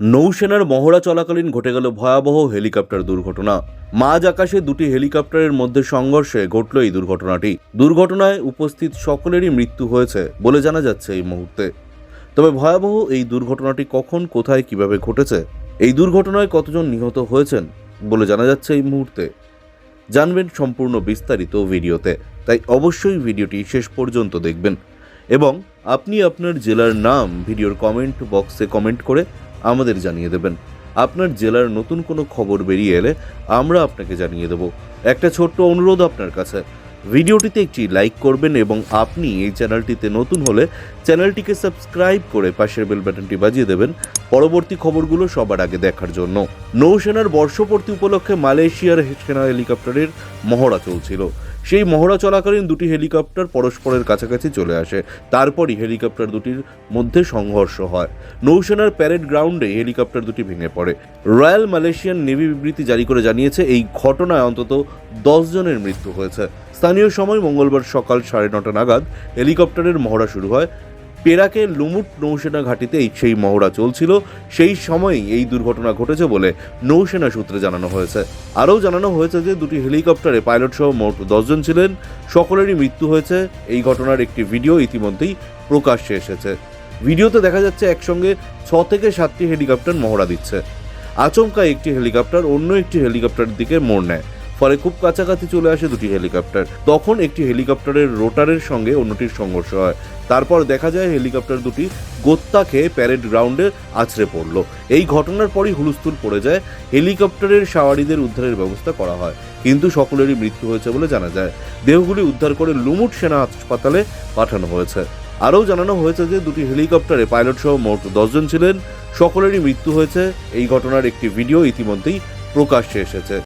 নৌসেনার মহড়া চলাকালীন ঘটে গেল ভয়াবহ হেলিকপ্টার দুর্ঘটনা। মাঝ আকাশে দুটি হেলিকপ্টারের মধ্যে সংঘর্ষে ঘটল এই দুর্ঘটনাটি। দুর্ঘটনায় উপস্থিত সকলেরই মৃত্যু হয়েছে বলে জানা যাচ্ছে এই মুহূর্তে। তবে ভয়াবহ এই দুর্ঘটনাটি কখন, কোথায়, কীভাবে ঘটেছে, এই দুর্ঘটনায় কতজন নিহত হয়েছেন বলে জানা যাচ্ছে এই মুহূর্তে। জানবেন সম্পূর্ণ বিস্তারিত ভিডিওতে। তাই অবশ্যই ভিডিওটি শেষ পর্যন্ত দেখবেন। এবং আপনি আপনার জেলার নাম ভিডিওর কমেন্ট বক্সে কমেন্ট করে আমাদের জানিয়ে দেবেন। আপনার জেলার নতুন কোনো খবর বেরিয়ে এলে আমরা আপনাকে জানিয়ে দেব। একটা ছোট্ট অনুরোধ আপনার কাছে। ভিডিওটিতে একটি লাইক করবেন এবং আপনি এই চ্যানেলটিতে নতুন হলে চ্যানেলটিকে সাবস্ক্রাইব করে পাশের বেল বাটনটি বাজিয়ে দেবেন পরবর্তী খবরগুলো সবার আগে দেখার জন্য। নৌসেনার বর্ষপূর্তি উপলক্ষে মালয়েশিয়ার সেনা হেলিকপ্টারের মহড়া চলছিল। সেই মহড়া চলাকালীন দুটি হেলিকপ্টার পরস্পরের কাছাকাছি চলে আসে। তারপরই হেলিকপ্টার দুটির মধ্যে সংঘর্ষ হয়। নৌসেনার প্যারেড গ্রাউন্ডে হেলিকপ্টার দুটি ভেঙে পড়ে। রয়্যাল মালয়েশিয়ান নেভি বিবৃতি জারি করে জানিয়েছে, এই ঘটনায় অন্তত দশ জনের মৃত্যু হয়েছে। স্থানীয় সময় মঙ্গলবার সকাল সাড়ে নটা নাগাদ হেলিকপ্টারের মহড়া শুরু হয় পেরাকে লুমুট নৌসেনা ঘাঁটিতে সেই মহড়া চলছিল। সেই সময়ই এই দুর্ঘটনা ঘটেছে বলে নৌসেনা সূত্রে জানানো হয়েছে। আরও জানানো হয়েছে যে দুটি হেলিকপ্টারে পাইলট সহ মোট দশজন ছিলেন। সকলেরই মৃত্যু হয়েছে। এই ঘটনার একটি ভিডিও ইতিমধ্যেই প্রকাশ্যে এসেছে। ভিডিওতে দেখা যাচ্ছে একসঙ্গে ছ থেকে সাতটি হেলিকপ্টার মহড়া দিচ্ছে। আচমকা একটি হেলিকপ্টার অন্য একটি হেলিকপ্টারের দিকে মোড় নেয়। ফলে খুব কাছাকাছি চলে আসে দুটি হেলিকপ্টার। তখন একটি হেলিকপ্টারের রোটারের সঙ্গে অন্যটির সংঘর্ষ হয়। তারপর দেখা যায় হেলিকপ্টার দুটি গোত্তা খেয়ে প্যারেড গ্রাউন্ডে আছড়ে পড়ল। এই ঘটনার পরই হুলস্থুল পড়ে যায়, হেলিকপ্টারের সাওয়ারিদের উদ্ধারের ব্যবস্থা করা হয়। কিন্তু সকলেরই মৃত্যু হয়েছে বলে জানা যায়। দেহগুলি উদ্ধার করে লুমুট সেনা হাসপাতালে পাঠানো হয়েছে। আরও জানানো হয়েছে যে দুটি হেলিকপ্টারে পাইলট সহ মোট দশজন ছিলেন। সকলেরই মৃত্যু হয়েছে। এই ঘটনার একটি ভিডিও ইতিমধ্যেই প্রকাশ্যে এসেছে।